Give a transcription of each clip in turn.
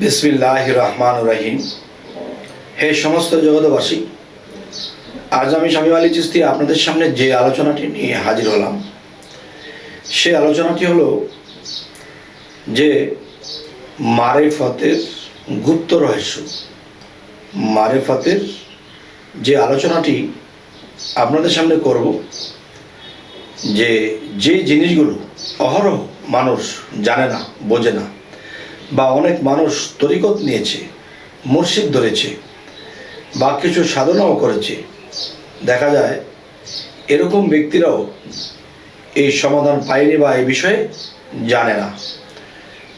বিসমিল্লাহ রহমান রহিম। হে সমস্ত জগতবাসী আজ আমি স্বামী আলী চিস্তি আপনাদের সামনে যে আলোচনাটি নিয়ে হাজির হলাম, সে আলোচনাটি হলো যে মারে মারেফতের গুপ্ত রহস্য। মারে মারেফতের যে আলোচনাটি আপনাদের সামনে করব, যে যে জিনিসগুলো অহরহ মানুষ জানে না, বোঝে না বা অনেক মানুষ তরিকত নিয়েছে, মুর্শিদ ধরেছে, বা কিছু সাধনাও করেছে। দেখা যায়, এরকম ব্যক্তিরাও এই সমাধান পায়নি বা এই বিষয়ে জানে না।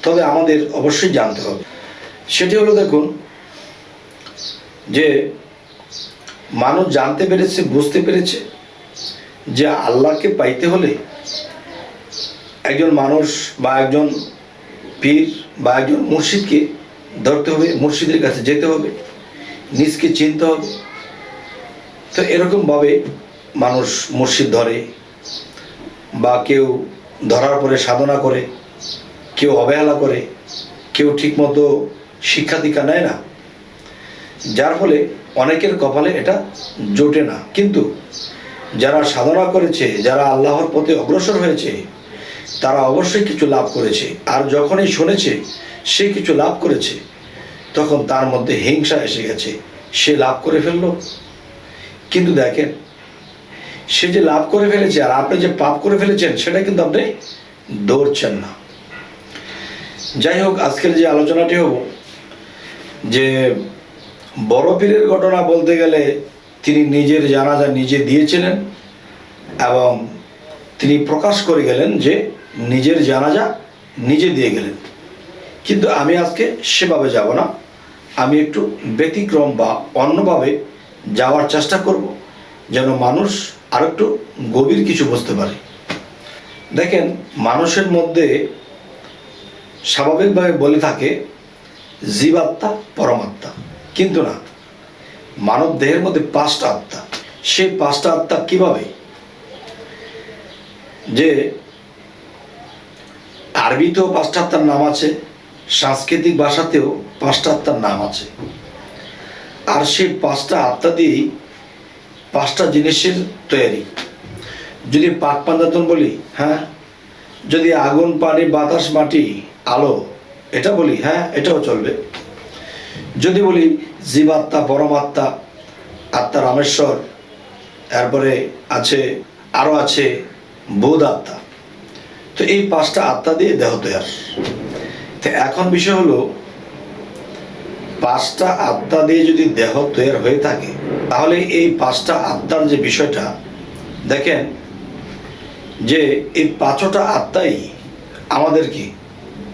তবে আমাদের অবশ্যই জানতে হবে। সেটি হলো দেখুন, যে মানুষ জানতে পেরেছে, বুঝতে পেরেছে যে আল্লাহকে পাইতে হলে একজন মানুষ বা একজন পীর বা একজন মুর্শিদকে ধরতে হবে, মুর্শিদের কাছে যেতে হবে, নিজকে চিনতে হবে। তো এরকমভাবে মানুষ মুর্শিদ ধরে বা কেউ ধরার পরে সাধনা করে, কেউ অবহেলা করে, কেউ ঠিকমতো শিক্ষা দীক্ষা নেয় না। যার ফলে অনেকের কপালে এটা জোটে না। কিন্তু যারা সাধনা করেছে, যারা আল্লাহর পথে অগ্রসর হয়েছে তারা অবশ্যই কিছু লাভ করেছে। আর যখনই শুনেছে সে কিছু লাভ করেছে, তখন তার মধ্যে হিংসা এসে গেছে। সে লাভ করে ফেলল। কিন্তু দেখেন, সে যে লাভ করে ফেলেছে আর আপনি যে পাপ করে ফেলেছেন, সেটা কিন্তু আপনি ধরছেন না। যাই হোক, আজকের যে আলোচনাটি হব, যে বড় পীরের ঘটনা বলতে গেলে তিনি নিজের জানাজা নিজে দিয়েছিলেন এবং তিনি প্রকাশ করে গেলেন যে নিজের জানাজা নিজে দিয়ে গেলেন। কিন্তু আমি আজকে সেভাবে যাব না। আমি একটু ব্যতিক্রম বা অন্যভাবে যাওয়ার চেষ্টা করব যেন মানুষ আর একটু গভীর কিছু বুঝতে পারে। দেখেন, মানুষের মধ্যে স্বাভাবিকভাবে বলে থাকে, জীবাত্মা পরমাত্মা। কিন্তু না, মানব দেহের মধ্যে পাঁচটা আত্মা। সেই পাঁচটা আত্মা কীভাবে? যে আরবিতেও আত্মার নাম আছে, সাংস্কৃতিক ভাষাতেও আত্মার নাম আছে। আর সেই পাঁচটা আত্মা দিয়েই পাঁচটা জিনিসের তৈরি। যদি পাক পাঞ্জাতন বলি হ্যাঁ? যদি আগুন, পানি, বাতাস, মাটি, আলো, এটা বলি হ্যাঁ? এটাও চলবে। যদি বলি জীবাত্মা, পরমাত্মা, আত্মা রামেশ্বর তারপরে আছে, আরও আছে বোধ আত্মা। তো এই পাঁচটা আত্মা দিয়ে দেহ তৈয়ার। তো এখন বিষয় হলো, পাঁচটা আত্মা দিয়ে যদি দেহ তৈরি হয়ে থাকে, তাহলে এই পাঁচটা আত্মার যে বিষয়টা, দেখেন যে এই পাঁচটা আত্মাই আমাদেরকে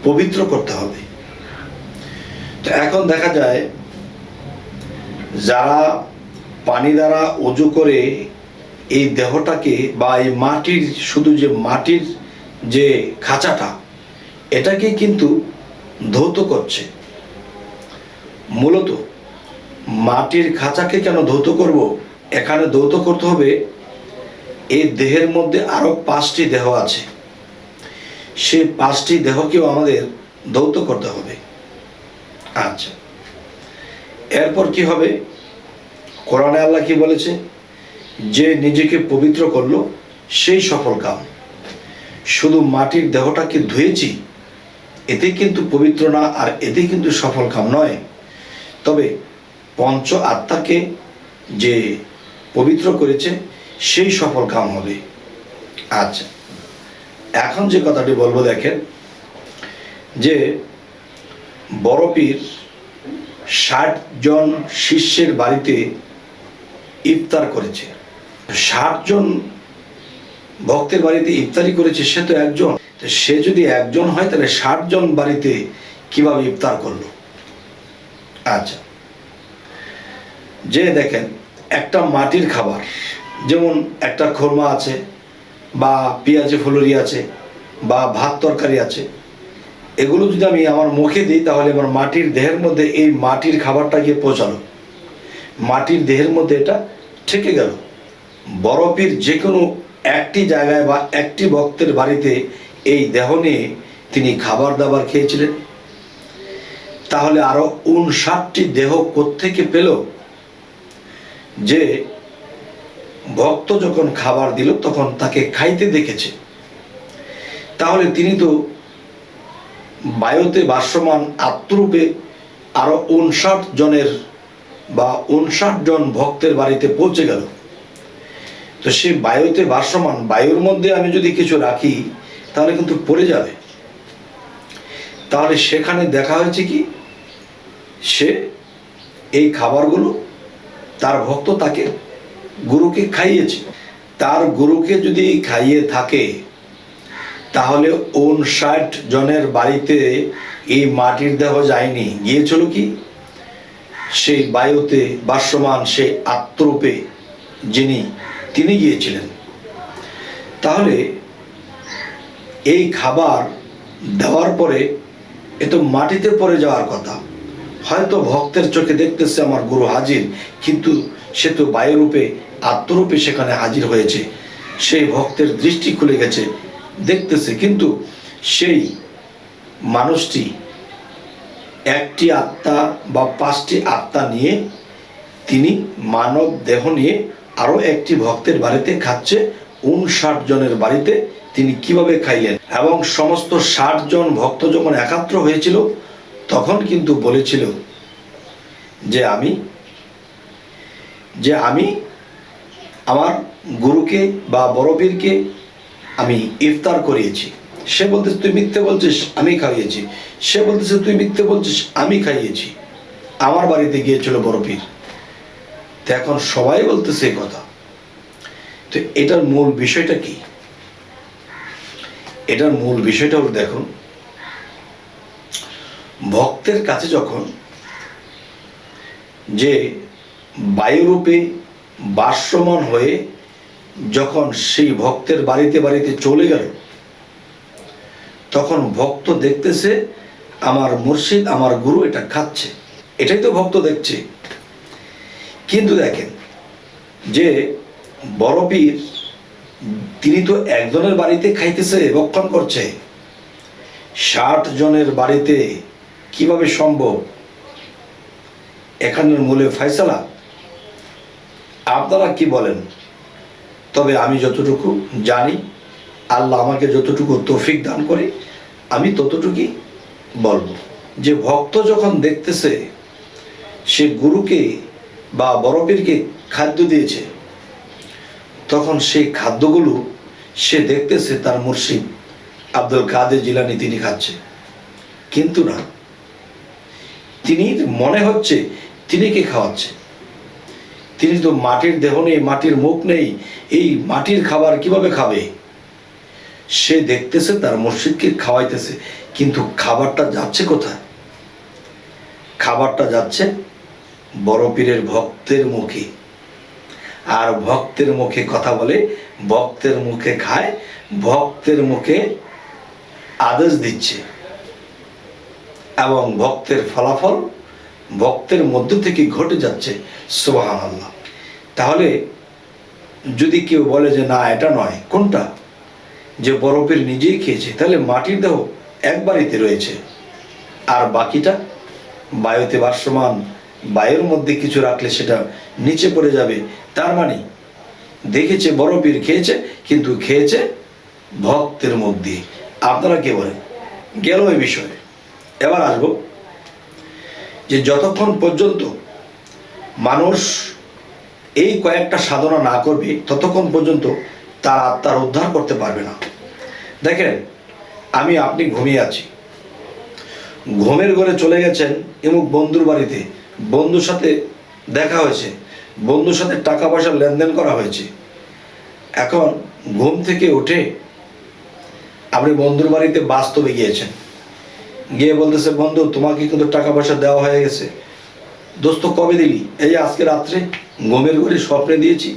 পবিত্র করতে হবে। তো এখন দেখা যায়, যারা পানি দ্বারা উজু করে এই দেহটাকে বা এই মাটির, শুধু যে মাটির যে খাঁচাটা, এটাকে কিন্তু ধৌত করছে। মূলত মাটির খাঁচাকে কেন ধৌত করব? এখানে ধৌত করতে হবে, এই দেহের মধ্যে আরও পাঁচটি দেহ আছে। সেই পাঁচটি দেহকেও আমাদের ধৌত করতে হবে। আচ্ছা। এরপর কি হবে? কোরআনে আল্লাহ কি বলেছে? যে নিজেকে পবিত্র করল, সেই সফল কাম। শুধু মাটির দেহটাকে ধুয়েছি এতে কিন্তু পবিত্র না, আর এতে কিন্তু সফল কাম নয়। তবে পঞ্চ আত্মাকে যে পবিত্র করেছে, সেই সফল কাম হবে। আচ্ছা এখন যে কথাটি বলব দেখেন, যে বড় পীর ষাট জন শিষ্যের বাড়িতে ইফতার করেছে। ষাট জন ভক্তের বাড়িতে ইফতারি করেছে সে তো একজন। সে যদি একজন হয়, তাহলে ষাট জন বাড়িতে কীভাবে ইফতার করল? আচ্ছা। যে দেখেন, একটা মাটির খাবার, যেমন একটা খোরমা আছে, বা পেঁয়াজে ফুলুরি আছে, বা ভাত তরকারি আছে, এগুলো যদি আমি আমার মুখে দিই, তাহলে আমার মাটির দেহের মধ্যে এই মাটির খাবারটা গিয়ে পৌঁছালো। মাটির দেহের মধ্যে এটা ঠেকে গেল। বরফের যে কোনো একটি জায়গায় বা একটি ভক্তের বাড়িতে এই দেহ নিয়ে তিনি খাবার দাবার খেয়েছিলেন। তাহলে আরও উনষাটটি দেহ কোত্থেকে পেল যে ভক্ত যখন খাবার দিল, তখন তাকে খাইতে দেখেছে। তাহলে তিনি তো বায়ুতে ভাসমান আত্মরূপে আরও উনষাট জনের বা উনষাট জন ভক্তের বাড়িতে পৌঁছে গেল। তো সে বায়ুতে ভাসমান, বায়ুর মধ্যে আমি যদি কিছু রাখি, তাহলে কিন্তু পড়ে যাবে। তাহলে সেখানে দেখা হয়েছে কি? সে এই খাবারগুলো তার ভক্ত তাকে গুরুকে খাইয়েছে। তার গুরুকে যদি খাইয়ে থাকে, তাহলে উনষাট জনের বাড়িতে এই মাটির দেহ যায়নি। গিয়েছিল কি? সেই বায়ুতে বাসমান সেই আত্মরূপে যিনি তিনি গিয়েছিলেন। তাহলে এই খাবার দেওয়ার পরে, এ তো মাটিতে পড়ে যাওয়ার কথা। হয়তো ভক্তের চোখে দেখতেছে আমার গুরু হাজির, কিন্তু সে তো বায়ুরূপে, আত্মরূপে সেখানে হাজির হয়েছে। সেই ভক্তের দৃষ্টি খুলে গেছে, দেখতেছে, কিন্তু সেই মানুষটি একটি আত্মা বা পাঁচটি আত্মা নিয়ে, তিনি মানব দেহ নিয়ে আরও একটি ভক্তের বাড়িতে খাচ্ছে উনষাট জনের বাড়িতে তিনি কীভাবে খাইলেন? এবং সমস্ত ষাট জন ভক্ত যখন একাত্র হয়েছিল, তখন কিন্তু বলেছিল যে আমি যে আমি আমার গুরুকে বা বড়পীরকে আমি ইফতার করিয়েছি। সে বলতেছে, তুই মিথ্যে বলছিস, আমি খাইয়েছি। সে বলতেছে, তুই মিথ্যে বলছিস, আমি খাইয়েছি। আমার বাড়িতে গিয়েছিল বড়পীর এখন সবাই বলতেছে এই কথা। তো এটার মূল বিষয়টা কি? এটার মূল বিষয়টা হলো দেখুন, ভক্তের কাছে যখন যে বায়ুরূপে বাষ্যমান হয়ে যখন সেই ভক্তের বাড়িতে বাড়িতে চলে গেল, তখন ভক্ত দেখতেছে, আমার মুর্শিদ, আমার গুরু এটা খাচ্ছে। এটাই তো ভক্ত দেখছে। কিন্তু দেখেন যে বড় পীর, তিনি তো একজনের বাড়িতে খাইতেছে ভক্ষণ করছে। ষাট জনের বাড়িতে কীভাবে সম্ভব? এখানের মূলে ফয়সালা আপনারা কি বলেন? তবে আমি যতটুকু জানি, আল্লাহ আমাকে যতটুকু তৌফিক দান করে, আমি ততটুকুই বলব। যে ভক্ত যখন দেখতেছে, সে গুরুকে বা বড়পীরকে খাদ্য দিয়েছে, তখন সেই খাদ্যগুলো সে দেখতেছে তার মুর্শিদ আব্দুল কাদের জিলানি তিনি খাচ্ছে। কিন্তু না, তিনি মনে হচ্ছে তিনি কে খাওয়াচ্ছে। তিনি তো মাটির দেহ নেই, মাটির মুখ নেই, এই মাটির খাবার কীভাবে খাবে? সে দেখতেছে তার মসজিদকে খাওয়াইতেছে, কিন্তু খাবারটা যাচ্ছে কোথায়? খাবারটা যাচ্ছে বড় পীরের ভক্তের মুখে। আর ভক্তের মুখে কথা বলে, ভক্তের মুখে খায়, ভক্তের মুখে আদেশ দিচ্ছে। এবং ভক্তের ফলাফল ভক্তের মধ্য থেকে ঘটে যাচ্ছে সোহান আল্লাহ তাহলে যদি কেউ বলে যে, না, এটা নয়। কোনটা? যে বরফের নিজেই খেয়েছে। তাহলে মাটির দেহ এক বাড়িতে রয়েছে। আর বাকিটা বায়ুতে ভাসমান বায়ুর মধ্যে কিছু রাখলে সেটা নিচে পড়ে যাবে। তার মানে দেখেছে বড় পীর, খেয়েছে, কিন্তু খেয়েছে ভক্তের মধ্যে। আপনারা কে বলেন? গেল এই বিষয়ে। এবার আসব যে যতক্ষণ পর্যন্ত মানুষ এই কয়েকটা সাধনা না করবে, ততক্ষণ পর্যন্ত তার আত্মার উদ্ধার করতে পারবে না। দেখেন, আমি, আপনি ঘুমিয়ে আছি। ঘুমের ঘরে চলে গেছেন এমুক বন্ধুর বাড়িতে। বন্ধুর সাথে দেখা হয়েছে। বন্ধুর সাথে টাকা পয়সা লেনদেন করা হয়েছে। এখন ঘুম থেকে উঠে আপনি বন্ধুর বাড়িতে বাস্তবে গিয়েছেন। গিয়ে বলতেছে, বন্ধু, তোমাকে কিন্তু টাকা পয়সা দেওয়া হয়ে গেছে। দোস্ত, কবে দিলি? এই আজকে রাত্রে ঘুমের ঘরে স্বপ্নে দিয়েছি।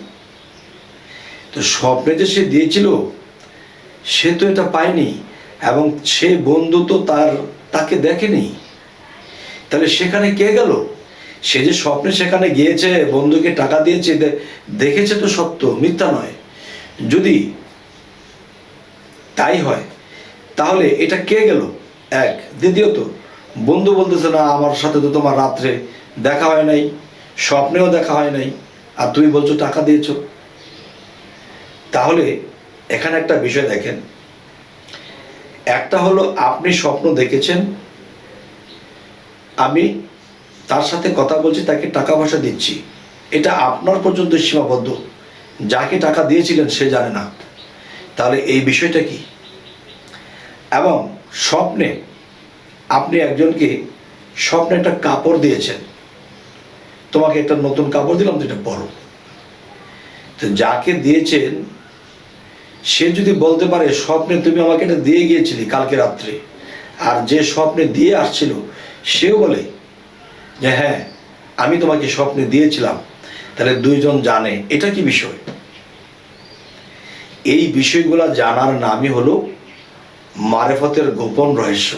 তো স্বপ্নে যে সে দিয়েছিল, সে তো এটা পায়নি এবং সে বন্ধু তো তার, তাকে দেখেনি। তাহলে সেখানে কে গেল? সে যে স্বপ্নে সেখানে গিয়েছে, বন্ধুকে টাকা দিয়েছে দেখেছে তো সত্য, মিথ্যা নয়। যদি তাই হয়, তাহলে এটা কে গেল? এক। দ্বিতীয়ত, বন্ধু বলতেছে, না, আমার সাথে তো তোমার রাত্রে দেখা হয় নাই, স্বপ্নেও দেখা হয় নাই, আর তুমি বলছো টাকা দিয়েছ। তাহলে এখানে একটা বিষয় দেখেন। একটা হলো, আপনি স্বপ্ন দেখেছেন, আমি তার সাথে কথা বলছি, তাকে টাকা পয়সা দিচ্ছি। এটা আপনার পর্যন্ত সীমাবদ্ধ। যাকে টাকা দিয়েছিলেন, সে জানে না। তাহলে এই বিষয়টা কি? এবং স্বপ্নে আপনি একজনকে স্বপ্নে একটা কাপড় দিয়েছেন। তোমাকে একটা নতুন কাপড় দিলাম তো এটা পরো তো যাকে দিয়েছেন, সে যদি বলতে পারে, স্বপ্নে তুমি আমাকে এটা দিয়ে গিয়েছিলি কালকে রাত্রে। আর যে স্বপ্নে দিয়ে আসছিল, সেও বলে যে হ্যাঁ আমি তোমাকে স্বপ্নে দিয়েছিলাম, তাহলে দুইজন জানে, এটা কি বিষয়? এই বিষয়গুলো জানার নামই হলো মারেফতের গোপন রহস্য।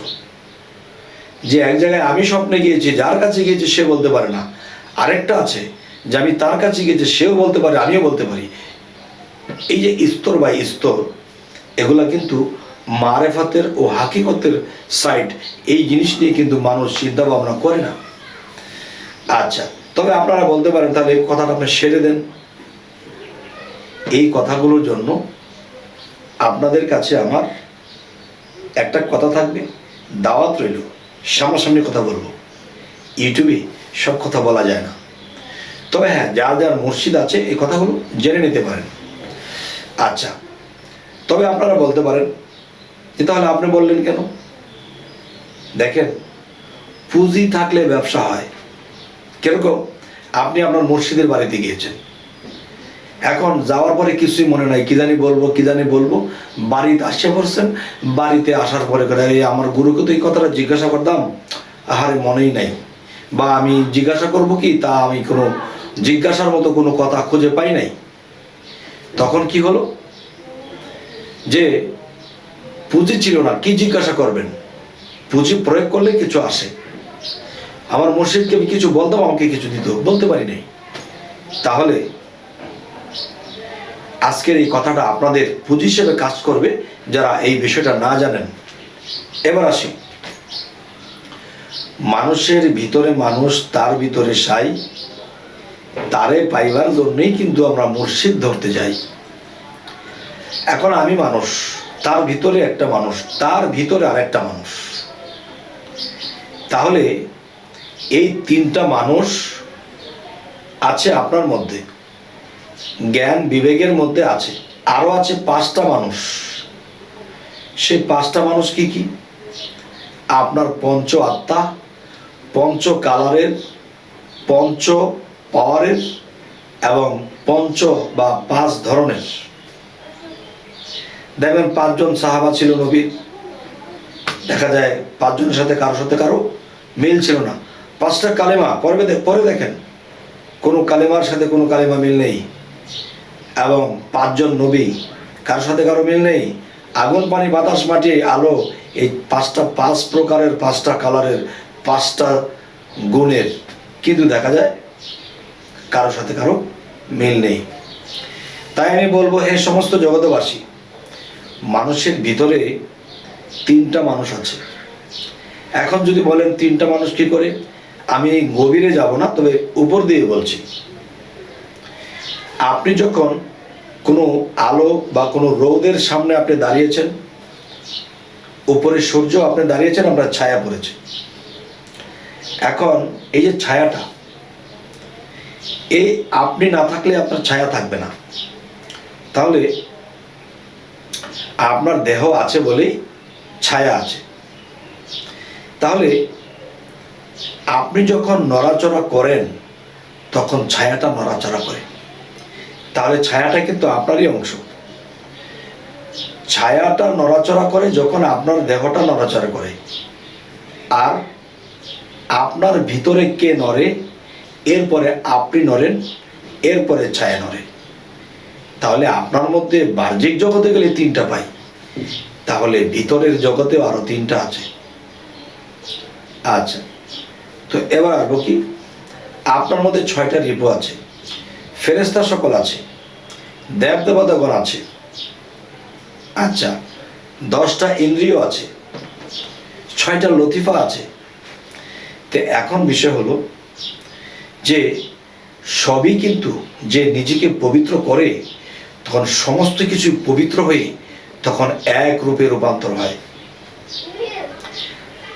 যে এক জায়গায় আমি স্বপ্নে গিয়েছি, যার কাছে গিয়েছি সে বলতে পারে না। আরেকটা আছে, যে আমি তার কাছে গিয়েছি, সেও বলতে পারে, আমিও বলতে পারি। এই যে স্তর বাই স্তর, এগুলা কিন্তু মারেফাতের ও হাকিকতের সাইড এই জিনিস নিয়ে কিন্তু মানুষ চিন্তা ভাবনা করে না। আচ্ছা তবে আপনারা বলতে পারেন তাহলে এই কথাটা আপনি সেরে দেন। এই কথাগুলোর জন্য আপনাদের কাছে আমার একটা কথা থাকবে, দাওয়াত রইল। সামনাসামনি কথা বলব। ইউটিউবে সব কথা বলা যায় না। তবে হ্যাঁ যার যার মসজিদ আছে, এই কথাগুলো জেনে নিতে পারেন। আচ্ছা তবে আপনারা বলতে পারেন যে তাহলে আপনি বললেন কেন? দেখেন, পুঁজি থাকলে ব্যবসা হয়। কীরকম? আপনি আপনার মসজিদের বাড়িতে গিয়েছেন। এখন যাওয়ার পরে কিছুই মনে নাই, কি জানি বলব, কি জানি বলব। বাড়িতে আসছে পড়ছেন, বাড়িতে আসার পরে করে আমার গুরুকে তো এই কথাটা জিজ্ঞাসা করতাম। আহারে, মনেই নাই। বা আমি জিজ্ঞাসা করব কি, তা আমি কোনো জিজ্ঞাসার মতো কোনো কথা খুঁজে পাই নাই। তখন কি হলো? যে পুঁজি ছিল না, কি জিজ্ঞাসা করবেন? পুঁজি প্রয়োগ করলে কিছু আসে। আমার মসজিদকে আমি কিছু বলতাম, আমাকে কিছু দিত। বলতে পারি নাই। তাহলে আজকের এই কথাটা আপনাদের পুঁজি হিসেবে কাজ করবে যারা এই বিষয়টা না জানেন। এবার আসি। মানুষের ভিতরে মানুষ, তার ভিতরে সাই। তারে পাইবার জন্যই কিন্তু আমরা মুর্শিদ ধরতে যাই। এখন আমি মানুষ, তার ভিতরে একটা মানুষ, তার ভিতরে আর একটা মানুষ। তাহলে এই তিনটা মানুষ আছে আপনার মধ্যে। জ্ঞান বিবেকের মধ্যে আছে। আরও আছে পাঁচটা মানুষ। সেই পাঁচটা মানুষ কি কি? আপনার পঞ্চ আত্মা, পঞ্চ কালারের, পঞ্চ পাওয়ারের এবং পঞ্চ বা পাঁচ ধরনের। দেখবেন পাঁচজন সাহাবা ছিল নবীর। দেখা যায় পাঁচজনের সাথে কারোর সাথে কারও মিল ছিল না। পাঁচটা কালেমা, পরে পরে দেখেন। কোনো কালেমার সাথে কোনো কালেমা মিল নেই। এবং পাঁচজন নবী কারোর সাথে কারও মিল নেই? আগুন, পানি, বাতাস, মাটি, আলো, এই পাঁচটা, পাঁচ প্রকারের পাঁচটা কালারের পাঁচটা গুণের। কিন্তু দেখা যায়? কারোর সাথে কারও মিল নেই। তাই আমি বলব, হে সমস্ত জগতবাসী মানুষের ভিতরে তিনটা মানুষ আছে। এখন যদি বলেন তিনটা মানুষ কি করে? আমি গভীরে যাব না, তবে উপর দিয়ে বলছি। আপনি যখন কোনো আলো বা কোনো রোদের সামনে আপনি দাঁড়িয়েছেন, উপরে সূর্য আপনি দাঁড়িয়েছেন, আমরা ছায়া পড়েছি। এখন এই যে ছায়াটা, এই আপনি না থাকলে আপনার ছায়া থাকবে না। তাহলে আপনার দেহ আছে বলেই ছায়া আছে। তাহলে আপনি যখন নড়াচড়া করেন, তখন ছায়াটা নড়াচড়া করে। তাহলে ছায়াটা কিন্তু আপনারই অংশ। ছায়াটা নড়াচড়া করে যখন আপনার দেহটা নড়াচড়া করে, আর আপনার ভিতরে কে নড়ে, এরপরে আপনি নড়েন, এরপরে ছায়া নড়ে। তাহলে আপনার মধ্যে বাহ্যিক জগতে গেলে তিনটা পাই। তাহলে ভিতরের জগতেও আরও তিনটা আছে। আচ্ছা। তো এবার আসব কি? আপনার মধ্যে ছয়টা রিপু আছে। ফেরেস্তা সকল আছে। দেব দেবতাগণ আছে। আচ্ছা দশটা ইন্দ্রিয় আছে। ছয়টা লতিফা আছে। তো এখন বিষয় হলো যে, সবই কিন্তু যে নিজেকে পবিত্র করে, তখন সমস্ত কিছু পবিত্র হয়ে তখন এক রূপে রূপান্তর হয়।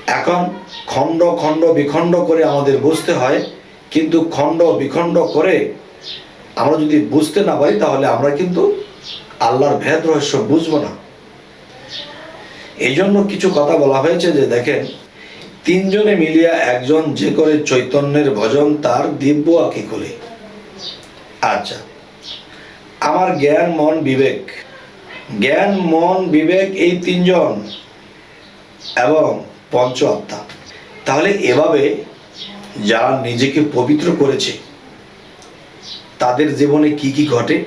এখন খণ্ড খণ্ড বিখণ্ড করে আমাদের বুঝতে হয়, কিন্তু খণ্ড বিখণ্ড করে আমরা যদি বুঝতে না পারি, তাহলে আমরা কিন্তু আল্লাহর ভেদ রহস্য বুঝব না। এই জন্য কিছু কথা বলা হয়েছে যে, দেখেন, তিনজনে মিলিয়া একজন যে করে চৈতন্যের ভজন, তার দিব্য আঁকি করে আচ্ছা আমার জ্ঞান, মন, বিবেক। জ্ঞান, মন, বিবেক এই তিনজন এবং পঞ্চ আত্মা। তাহলে এভাবে যারা নিজেকে পবিত্র করেছে, তাদের জীবনে কি কি ঘটে?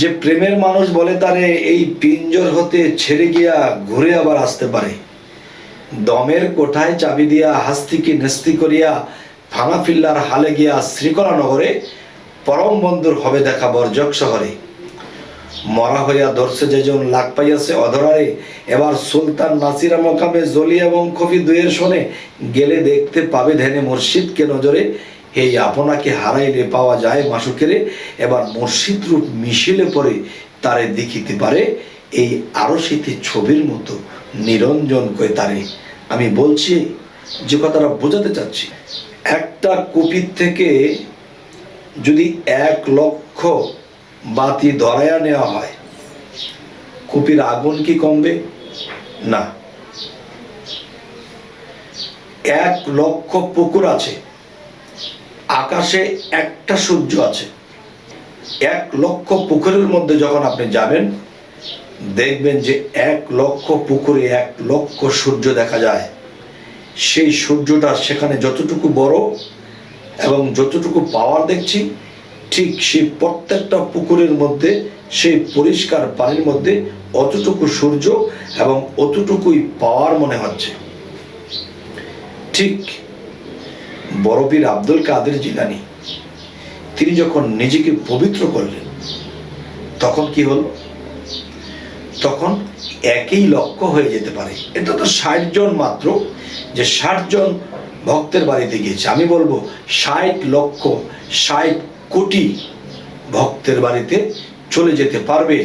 যে প্রেমের মানুষ বলে তারে, এই পিঞ্জর হতে ছেড়ে গিয়া ঘুরে আবার আসতে পারে। দমের কোঠায় চাবি দিয়া হাস্তিকে নেস্তি করিয়া ভাঙা ফিল্লার হালে গিয়া শ্রীকলা নগরে পরম বন্ধুর হবে দেখা বর্জক শহরে। মরা হইয়া ধরছে যেজন লাগ পাইয়াছে অধরারে, এবার সুলতান নাসিরা মকামে জলি এবং কফি দুয়ের শোনে গেলে দেখতে পাবে ধ্যানে মুর্শিদকে নজরে। এই আপনাকে হারাইলে পাওয়া যায় মাসুকেরে, এবার মুর্শিদ রূপ মিশিলে পরে তারে দেখিতে পারে। এই আরও স্মৃতি ছবির মতো নিরঞ্জন কয়ে তারে। আমি বলছি, যে কথাটা বোঝাতে চাচ্ছি, একটা কুপির থেকে যদি এক লক্ষ বাতি ধরায়া নেওয়া হয়। কুপির আগুন কি কমবে? না। এক লক্ষ পুকুর আছে। আকাশে একটা সূর্য আছে। এক লক্ষ পুকুরের মধ্যে যখন আপনি যাবেন, দেখবেন যে এক লক্ষ পুকুরে এক লক্ষ সূর্য দেখা যায়। সেই সূর্যটা সেখানে যতটুকু বড় এবং যতটুকু পাওয়ার দেখছি ঠিক সেই প্রত্যেকটা পুকুরের মধ্যে, সেই পরিষ্কার পানির মধ্যে অতটুকু সূর্য এবং অতটুকুই পাওয়ার মনে হচ্ছে। ঠিক বড়বীর আব্দুল কাদের জিলানি, তিনি যখন নিজেকে পবিত্র করলেন, তখন কি হল? তখন একই লক্ষ্য হয়ে যেতে পারে। এটা তো ষাট জন মাত্র, যে ষাট জন ভক্তের বাড়িতে গিয়েছে। আমি বলব ষাট লক্ষ, ষাট কোটি ভক্তের বাড়িতে চলে যেতে পারবে।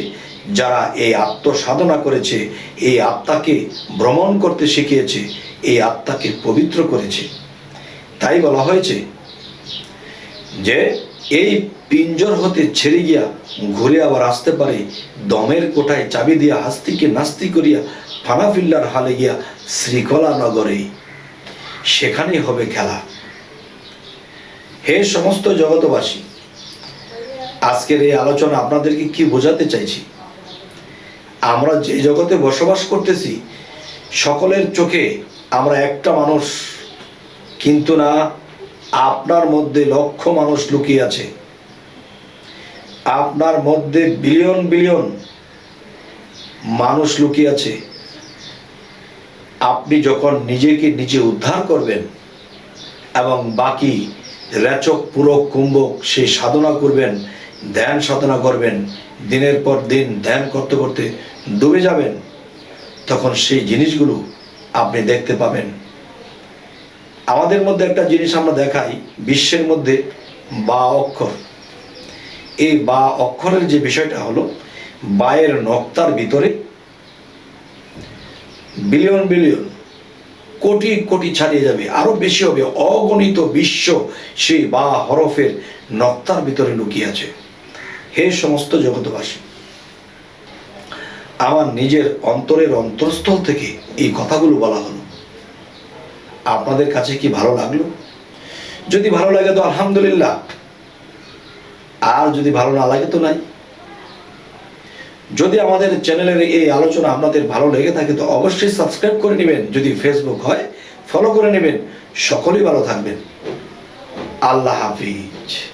যারা এই আত্মসাধনা করেছে, এই আত্মাকে ভ্রমণ করতে শিখিয়েছে, এই আত্মাকে পবিত্র করেছে। তাই বলা হয়েছে যে, এই পিঞ্জর হতে ছেড়ে গিয়া ঘুরে আবার আসতে পারে। দমের কোঠায় চাবি দিয়া হাস্তিকে নাস্তি করিয়া ফানাফিল্লার হালে গিয়া শ্রীকলা নগরে সেখানেই হবে খেলা। হে সমস্ত জগতবাসী আজকের এই আলোচনা আপনাদেরকে কি বোঝাতে চাইছি? আমরা যে জগতে বসবাস করতেছি, সকলের চোখে আমরা একটা মানুষ, কিন্তু না, আপনার মধ্যে লক্ষ মানুষ লুকিয়ে আছে। আপনার মধ্যে বিলিয়ন বিলিয়ন মানুষ লুকিয়ে আছে। আপনি যখন নিজেকে নিজে উদ্ধার করবেন এবং বাকি রেচক, পুরক, কুম্ভক সেই সাধনা করবেন ধ্যান সাধনা করবেন, দিনের পর দিন ধ্যান করতে করতে ডুবে যাবেন, তখন সেই জিনিসগুলো আপনি দেখতে পাবেন। আমাদের মধ্যে একটা জিনিস আমরা দেখাই, বিশ্বের মধ্যে বা অক্ষর। এই বা অক্ষরের যে বিষয়টা হলো, বায়ের নক্তার ভিতরে বিলিয়ন বিলিয়ন, কোটি কোটি ছাড়িয়ে যাবে, আরও বেশি হবে, অগণিত বিশ্ব সেই বা হরফের নক্তার ভিতরে লুকিয়ে আছে। হে সমস্ত জগতবাসী আমার নিজের অন্তরের অন্তরস্থল থেকে এই কথাগুলো বলা হলো। আপনাদের কাছে কি ভালো লাগল? যদি ভালো লাগে তো আলহামদুলিল্লাহ। আর যদি ভালো না লাগে তো নাই। যদি আমাদের চ্যানেলের এই আলোচনা আপনাদের ভালো লেগে থাকে তো অবশ্যই সাবস্ক্রাইব করে নেবেন। যদি ফেসবুক হয় ফলো করে নেবেন। সকলেই ভালো থাকবেন। আল্লাহ হাফিজ।